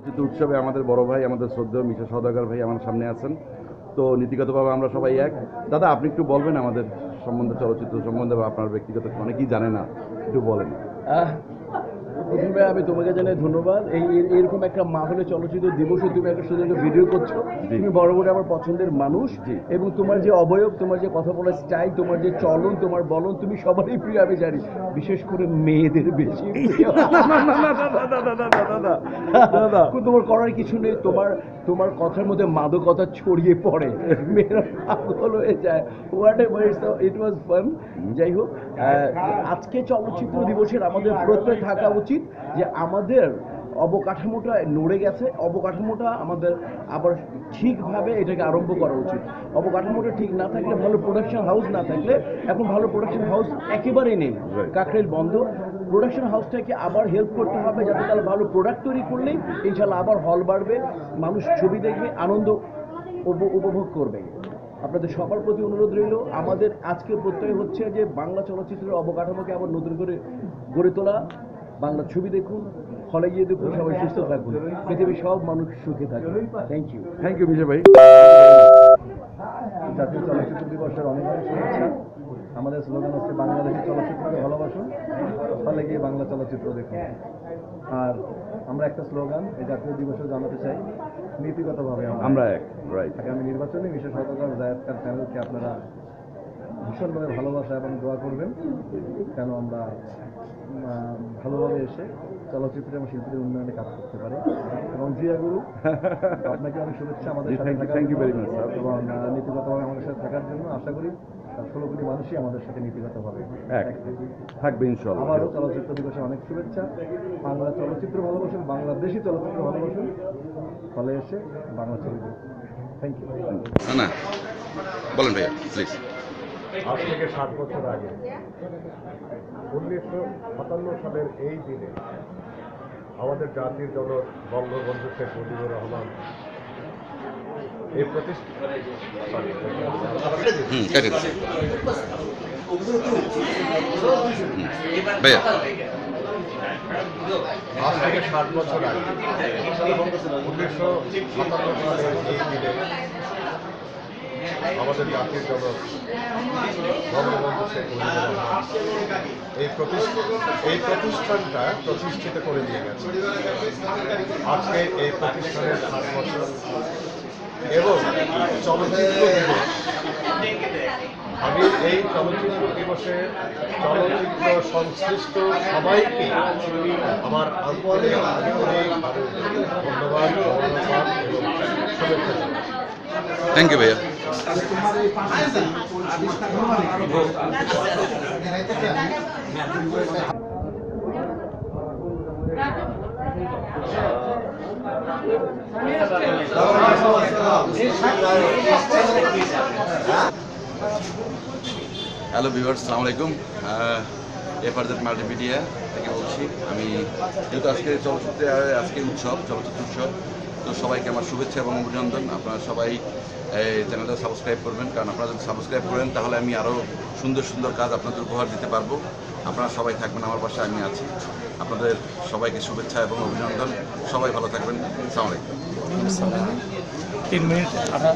চলচ্চিত্র উৎসবে আমাদের বড় ভাই, আমাদের শ্রদ্ধেয় মিশা সদাগর ভাই আমার সামনে আছেন। তো নীতিগতভাবে আমরা সবাই এক। দাদা, আপনি একটু বলবেন আমাদের সম্বন্ধে, চলচ্চিত্র সম্বন্ধে বা আপনার ব্যক্তিগত, অনেকেই জানে না, একটু বলেন। প্রথমে আমি তোমাকে জানাই ধন্যবাদ এই এরকম একটা মাহলে চলচ্চিত্র দিবসে তুমি একটা সুন্দর একটা ভিডিও করছ তুমি বড় বড় আমার পছন্দের মানুষ এবং তোমার যে অবয়ব তোমার যে কথা বলার স্টাইল তোমার যে চলন তোমার বলন তুমি সবারই প্রিয় আমি জানি বিশেষ করে মেয়েদের বেশি তোমার করার কিছু নেই তোমার তোমার কথার মধ্যে মাদকতা ছড়িয়ে পড়ে মেয়েরা পাগল হয়ে যায় whatever it was fun যাই হোক আজকে চলচ্চিত্র দিবসের আমাদের প্রত্যয় থাকা উচিত যে আমাদের অবকাঠামোটা নড়ে গেছে অবকাঠামোটা আমাদের আবার ঠিকভাবে এটাকে আরম্ভ করা উচিত। অবকাঠামোটা ঠিক না থাকলে ভালো প্রোডাকশন হাউস না থাকলে এখন ভালো প্রোডাকশন হাউস একেবারেই নেই. কাকরেল বন্ধ। প্রোডাকশন হাউসটাকে আবার হেল্প করতে হবে যাতে তারা ভালো প্রোডাক্ট তৈরি করলেই ইনশাল্লাহ আবার হল বাড়বে মানুষ ছবি দেখবে আনন্দ উপভোগ করবে। আপনাদের সবার প্রতি অনুরোধ রইল। আমাদের আজকে প্রত্যয় হচ্ছে যে বাংলা চলচ্চিত্রের অবকাঠামোকে আবার নতুন করে গড়ে তোলা। বাংলা ছবি দেখুন হলে গিয়ে দেখুন সবাই সুস্থ থাকুন। পৃথিবীর সব মানুষ সুখে থাকুন। Thank you thank you Misha ভাই। জাতীয় চলচ্চিত্র দিবসের অনেক অনেক শুভেচ্ছা। আমাদের স্লোগান হচ্ছে বাংলাদেশের চলচ্চিত্রকে ভালোবাসুন ফলে গিয়ে বাংলা চলচ্চিত্র দেখুন। আর আমরা একটা স্লোগান এই জাতীয় দিবসে জানাতে চাই। নীতিগতভাবে আমরা এক রাইট আগামী নির্বাচনে বিশেষ জায়দ খান প্যানেলকে আপনারা ভীষণভাবে ভালোবাসা এবং দোয়া করবেন কেন আমরা ভালোভাবে এসে চলচ্চিত্র এবং শিল্পীদের উন্নয়নে কাজ করতে পারি এবং জিয়া গুরু আপনাকে অনেক শুভেচ্ছা আমাদের সাথে থাকার. এবং নীতিগতভাবে আমাদের সাথে থাকার জন্য আশা করি ষোলো কোটি মানুষই আমাদের সাথে নীতিগতভাবে এক থাকবে ইনশাল্লাহ আবারও চলচ্চিত্র দিবসে অনেক শুভেচ্ছা। বাংলা চলচ্চিত্র ভালোবাসুন বাংলাদেশি চলচ্চিত্র ভালোবাসুন। ফলে এসে বাংলা ছবি থ্যাংক ইউ না না। বলেন ভাইয়া প্লিজ আজ থেকে ষাট বছর আগে উনিশশো সাতান্ন সালের এই দিনে আমাদের জাতির জনক বঙ্গবন্ধু শেখ মুজিবুর রহমান এই প্রতিষ্ঠা হুম কেটে দিচ্ছি। ভাইয়া। আজ থেকে ষাট বছর আগে উনিশশো সাতান্ন এই দিনে আমাদের জাতির জনক বঙ্গবন্ধু শেখ এই প্রতিষ্ঠা এই প্রতিষ্ঠানটা প্রতিষ্ঠিত করে দিয়ে গেছে। আজকে এই প্রতিষ্ঠানের সাত বছর এবং চলচ্চিত্র আমি এই চলচ্চিত্র দিবসে চলচ্চিত্র সংশ্লিষ্ট সবাইকে আমার আন্তরিক ধন্যবাদ শুভেচ্ছা থ্যাংক ইউ ভাইয়া। হ্যালো ভিউয়ার্স সালাম আলাইকুম এফারজেট মাল্টিমিডিয়া থেকে বলছি, আমি যেহেতু আজকে চলচ্চিত্রে আজকে উৎসব, চলচ্চিত্র উৎসব, তো সবাইকে আমার শুভেচ্ছা এবং অভিনন্দন। আপনারা সবাই এই চ্যানেলটা সাবস্ক্রাইব করবেন, কারণ আপনারা যদি সাবস্ক্রাইব করেন, তাহলে আমি আরও সুন্দর সুন্দর কাজ আপনাদের উপহার দিতে পারব। আপনারা সবাই থাকবেন আমার পাশে, আমি আছি। আপনাদের সবাইকে শুভেচ্ছা এবং অভিনন্দন। সবাই ভালো থাকবেন। সালাম তিন মিনিট আপনার